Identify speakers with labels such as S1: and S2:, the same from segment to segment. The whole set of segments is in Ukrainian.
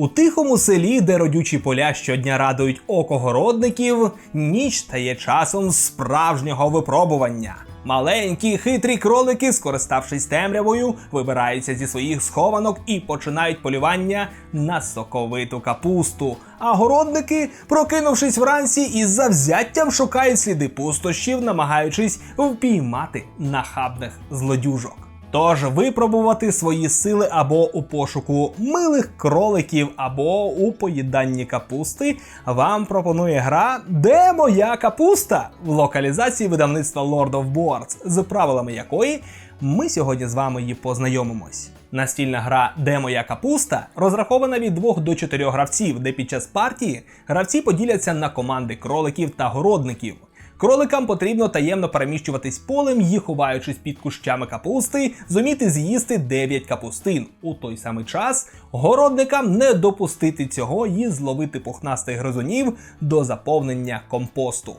S1: У тихому селі, де родючі поля щодня радують око городників, ніч стає часом справжнього випробування. Маленькі хитрі кролики, скориставшись темрявою, вибираються зі своїх схованок і починають полювання на соковиту капусту. А городники, прокинувшись вранці, із завзяттям шукають сліди пустощів, намагаючись впіймати нахабних злодюжок. Тож випробувати свої сили або у пошуку милих кроликів, або у поїданні капусти вам пропонує гра Де моя капуста в локалізації видавництва Lord of Boards, з правилами якої ми сьогодні з вами її познайомимось. Настільна гра Де моя капуста розрахована від 2 до 4 гравців, де під час партії гравці поділяться на команди кроликів та городників. Кроликам потрібно таємно переміщуватись полем і, ховаючись під кущами капусти, зуміти з'їсти 9 капустин. У той самий час городникам не допустити цього і зловити пухнастих гризунів до заповнення компосту.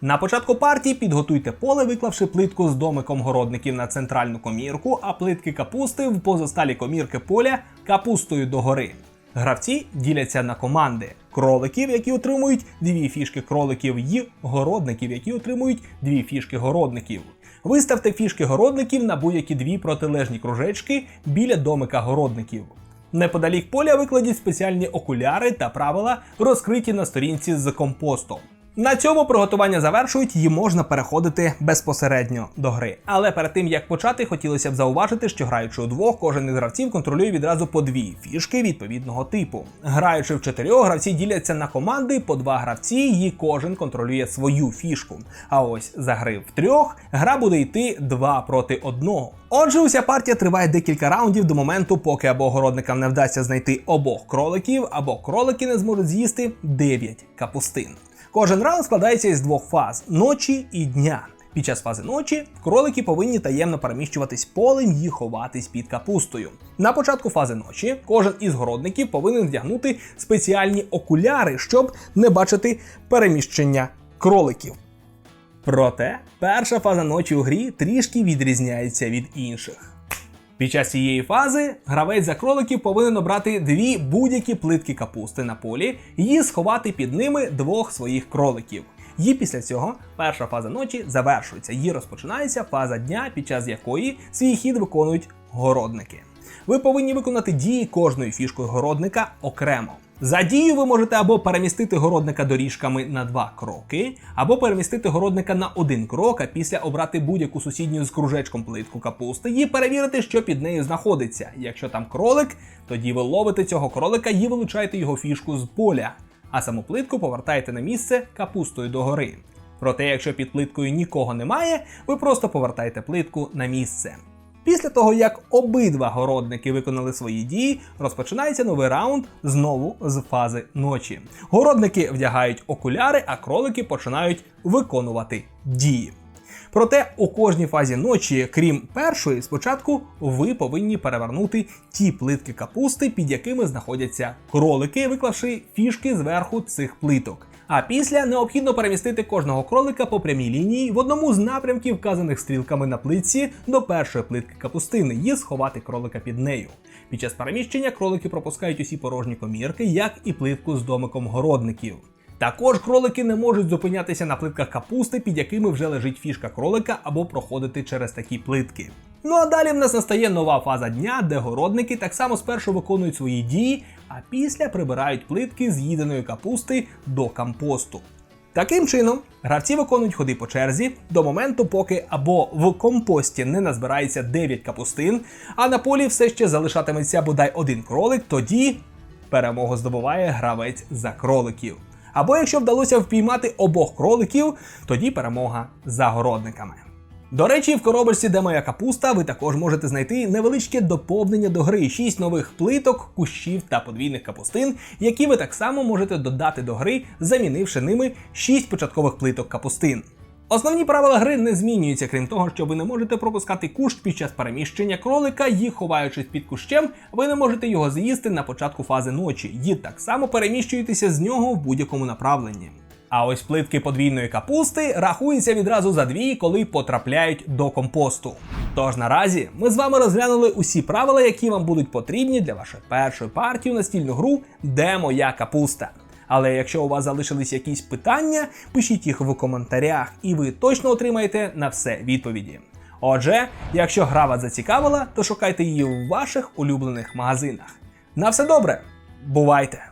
S1: На початку партії підготуйте поле, виклавши плитку з домиком городників на центральну комірку, а плитки капусти в позосталі комірки поля капустою догори. Гравці діляться на команди кроликів, які отримують дві фішки кроликів, і городників, які отримують дві фішки городників. Виставте фішки городників на будь-які дві протилежні кружечки біля домика городників. Неподалік поля викладіть спеціальні окуляри та правила, розкриті на сторінці з компостом. На цьому приготування завершують і можна переходити безпосередньо до гри. Але перед тим як почати, хотілося б зауважити, що граючи у двох, кожен із гравців контролює відразу по дві фішки відповідного типу. Граючи в чотирьох, гравці діляться на команди по два гравці, і кожен контролює свою фішку. А ось за гри в трьох гра буде йти два проти одного. Отже, уся партія триває декілька раундів до моменту, поки або городникам не вдасться знайти обох кроликів, або кролики не зможуть з'їсти 9 капустин. Кожен раунд складається із двох фаз ночі і дня. Під час фази ночі кролики повинні таємно переміщуватись полем і ховатись під капустою. На початку фази ночі кожен із городників повинен вдягнути спеціальні окуляри, щоб не бачити переміщення кроликів. Проте перша фаза ночі у грі трішки відрізняється від інших. Під час цієї фази гравець за кроликів повинен обрати дві будь-які плитки капусти на полі і сховати під ними двох своїх кроликів. І після цього перша фаза ночі завершується і розпочинається фаза дня, під час якої свій хід виконують городники. Ви повинні виконати дії кожної фішкою городника окремо. За дію ви можете або перемістити городника доріжками на два кроки, або перемістити городника на один крок, а після обрати будь-яку сусідню з кружечком плитку капусти і перевірити, що під нею знаходиться. Якщо там кролик, тоді ви ловите цього кролика і вилучаєте його фішку з поля, а саму плитку повертаєте на місце капустою догори. Проте, якщо під плиткою нікого немає, ви просто повертаєте плитку на місце. Після того, як обидва городники виконали свої дії, розпочинається новий раунд знову з фази ночі. Городники вдягають окуляри, а кролики починають виконувати дії. Проте у кожній фазі ночі, крім першої, спочатку ви повинні перевернути ті плитки капусти, під якими знаходяться кролики, виклавши фішки зверху цих плиток. А після необхідно перемістити кожного кролика по прямій лінії в одному з напрямків, вказаних стрілками на плитці до першої плитки капустини і сховати кролика під нею. Під час переміщення кролики пропускають усі порожні комірки, як і плитку з домиком городників. Також кролики не можуть зупинятися на плитках капусти, під якими вже лежить фішка кролика, або проходити через такі плитки. Ну а далі в нас настає нова фаза дня, де городники так само спершу виконують свої дії, а після прибирають плитки з їденої капусти до компосту. Таким чином, гравці виконують ходи по черзі до моменту, поки або в компості не назбирається 9 капустин, а на полі все ще залишатиметься бодай один кролик, тоді перемогу здобуває гравець за кроликів. Або якщо вдалося впіймати обох кроликів, тоді перемога за городниками. До речі, в коробочці, де моя капуста, ви також можете знайти невеличке доповнення до гри, 6 нових плиток, кущів та подвійних капустин, які ви так само можете додати до гри, замінивши ними 6 початкових плиток капустин. Основні правила гри не змінюються, крім того, що ви не можете пропускати кущ під час переміщення кролика, і ховаючись під кущем, ви не можете його з'їсти на початку фази ночі, і так само переміщуєтеся з нього в будь-якому направленні. А ось плитки подвійної капусти рахуються відразу за дві, коли потрапляють до компосту. Тож наразі ми з вами розглянули усі правила, які вам будуть потрібні для вашої першої партії у настільну гру Де моя капуста. Але якщо у вас залишились якісь питання, пишіть їх в коментарях, і ви точно отримаєте на все відповіді. Отже, якщо гра вас зацікавила, то шукайте її в ваших улюблених магазинах. На все добре, бувайте!